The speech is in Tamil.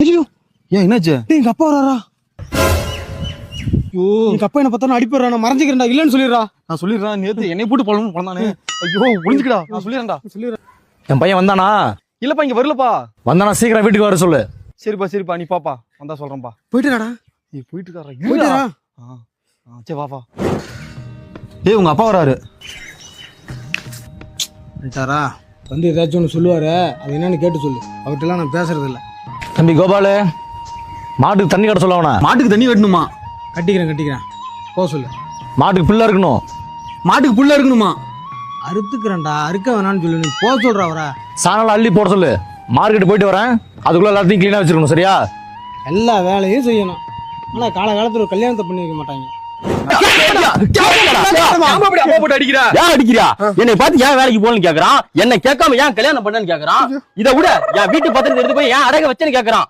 ஐயோ! ஏன் என்னாச்சு? எங்க அப்பா வராரா? ஐயோ! எங்க அப்பா என்ன பார்த்தா அடிப்படுறா நான் மறைஞ்சிக்கிறேன்டா இல்லைன்னு சொல்லிடுறா. நான் சொல்லிடுறேன். நேத்து என்னை போட்டு பழமும் பழந்தானே. ஐயோ ஒளிஞ்சுக்கடா நான் சொல்லிடுறேன்டா. சொல்லிடுறா என் பையன் வந்தானா? இல்லப்பா இங்க வரலப்பா. வந்தானா? சீக்கிரம் வீட்டுக்கு வர சொல்லு. சரிப்பா சரிப்பா. நீ பாப்பா. வந்தா சொல்றேன்ப்பா. போயிட்டாடா. நீ போயிட்டு இருக்காரா போயிட்டாரா ஆ ஆ, சரி வாப்பா ஏய் உங்க அப்பா வராரு. போயிட்டாரா? வந்து ஏதாச்சும் ஒன்று சொல்லுவாரு. அது என்னன்னு கேட்டு சொல்லு. அவர்கிட்டலாம் நான் பேசுறது இல்ல தம்பி கோபாலு மாட்டுக்கு தண்ணி கட்ட சொல்ல அவனை மாட்டுக்கு தண்ணி வெட்டணுமா கட்டிக்கிறேன் கட்டிக்கிறேன் போக சொல்லு மாட்டுக்கு பிள்ளை இருக்கணும் மாட்டுக்கு புல்ல இருக்கணுமா அறுத்துக்கிறேன்டா அறுக்க வேணாம்னு சொல்லு நீ போக சொல்ற அவரை சாயங்காலம் அள்ளி போட சொல்லு மார்க்கெட் போயிட்டு வரேன் அதுக்குள்ள எல்லாத்தையும் க்ளீனாக வச்சிருக்கணும் சரியா எல்லா வேலையும் செய்யணும் ஆனால் கால காலத்தில் ஒரு கல்யாணத்தை பண்ணி வைக்க மாட்டாங்க போட்டு அடிக்கிறா? ஏன் என்னை பார்த்து ஏன் வேலைக்கு போகணும்னு கேக்குறான்? என்னை கேட்காம ஏன் கல்யாணம் பண்ணன்னு கேக்குறான்? இதை விட என் வீட்டு பத்திரத்தை எடுத்து போய் ஏன் அடக வச்சேன்னு கேக்குறான்?